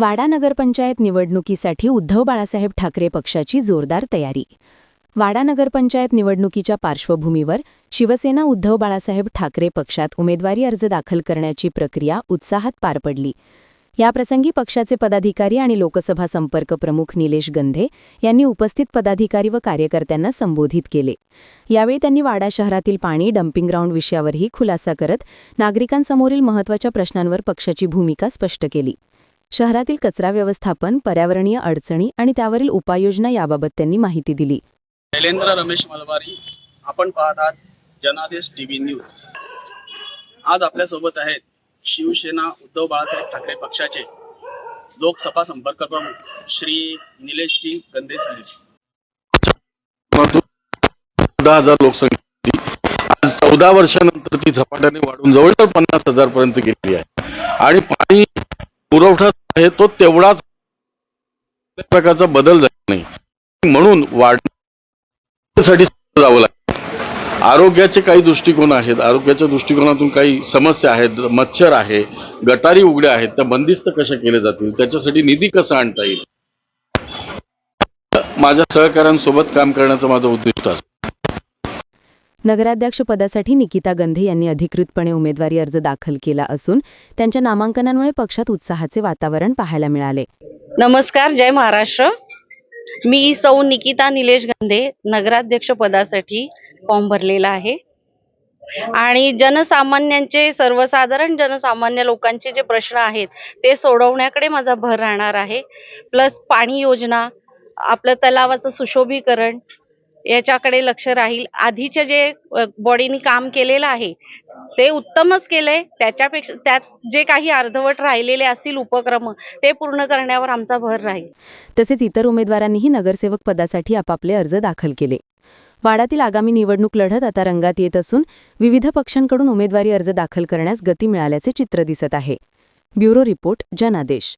वाडा नगरपंचायत निवडणुकीसाठी उद्धव बाळासाहेब ठाकरे पक्षाची जोरदार तयारी. वाडा नगरपंचायत निवडणुकीच्या पार्श्वभूमीवर शिवसेना उद्धव बाळासाहेब ठाकरे पक्षात उमेदवारी अर्ज दाखल करण्याची प्रक्रिया उत्साहात पार पडली. याप्रसंगी पक्षाचे पदाधिकारी आणि लोकसभा संपर्क प्रमुख निलेश गंधे यांनी उपस्थित पदाधिकारी व कार्यकर्त्यांना संबोधित केले. यावेळी त्यांनी वाडा शहरातील पाणी डम्पिंग ग्राउंड विषयावरही खुलासा करत नागरिकांसमोरील महत्त्वाच्या प्रश्नांवर पक्षाची भूमिका स्पष्ट केली. शहरातील कचरा व्यवस्थापन पर्यावरणीय अडचणी आणि त्यावरील उपाययोजना याबाबत त्यांनी माहिती दिली. शैलेंद्र रमेश मलबारी आपण पाहत आहात जनादेश टीव्ही न्यूज. आज आपल्यासोबत आहेत शिवसेना उद्धव बाळासाहेब ठाकरे पक्षाचे लोकसभा संपर्क प्रमुख श्री निलेशजी दहा हजार लोकसंख्या आज चौदा वर्षानंतर ती झपाट्याने वाढून जवळजवळ पन्नास हजार पर्यंत गेली आहे. आणि पाणी पुरवठा आहे तो तेवढाच प्रकारचा बदल झाला नाही. म्हणून वाढण्यासाठी जावं लागतं आरोग्याचे काही दृष्टिकोन आहेत. आरोग्याच्या दृष्टिकोनातून काही समस्या आहेत. मच्छर आहे गटारी उघड्या आहेत त्या बंदिस्त कशा केल्या जातील त्याच्यासाठी निधी कसा आणता येईल? माझ्या सहकाऱ्यांसोबत काम करण्याचं माझं उद्दिष्ट असतं. नगराध्यक्षपदासाठी निकिता गंधे यांनी अधिकृतपणे उमेदवारी अर्ज दाखल केला असून त्यांच्या नामांकनामुळे पक्षात उत्साहाचे वातावरण पाहायला मिळाले. नमस्कार जय महाराष्ट्र. मी सौ निकिता निलेश गंधे नगराध्यक्ष पदासाठी फॉर्म भरलेला आहे. आणि जनसामान्यांचे सर्वसाधारण जनसामान्य लोकांचे जे प्रश्न आहेत ते सोडवण्याकडे माझा भर राहणार आहे. प्लस पाणी योजना आपलं तलावाचं सुशोभीकरण याच्याकडे लक्ष राहील. आधीचे जे बॉडीनी काम केलेलं आहे ते उत्तमच केलंय. त्याच्यापेक्षा त्यात जे काही अर्धवट राहिलेले असतील उपक्रम ते पूर्ण करण्यावर आमचा भर राहील. तसेच इतर उमेदवारांनीही नगरसेवक पदासाठी आपापले अर्ज दाखल केले. वाडातील आगामी निवडणूक लढत आता रंगात येत असून विविध पक्षांकडून उमेदवारी अर्ज दाखल करण्यास गती मिळाल्याचे चित्र दिसत आहे. ब्युरो रिपोर्ट जनादेश.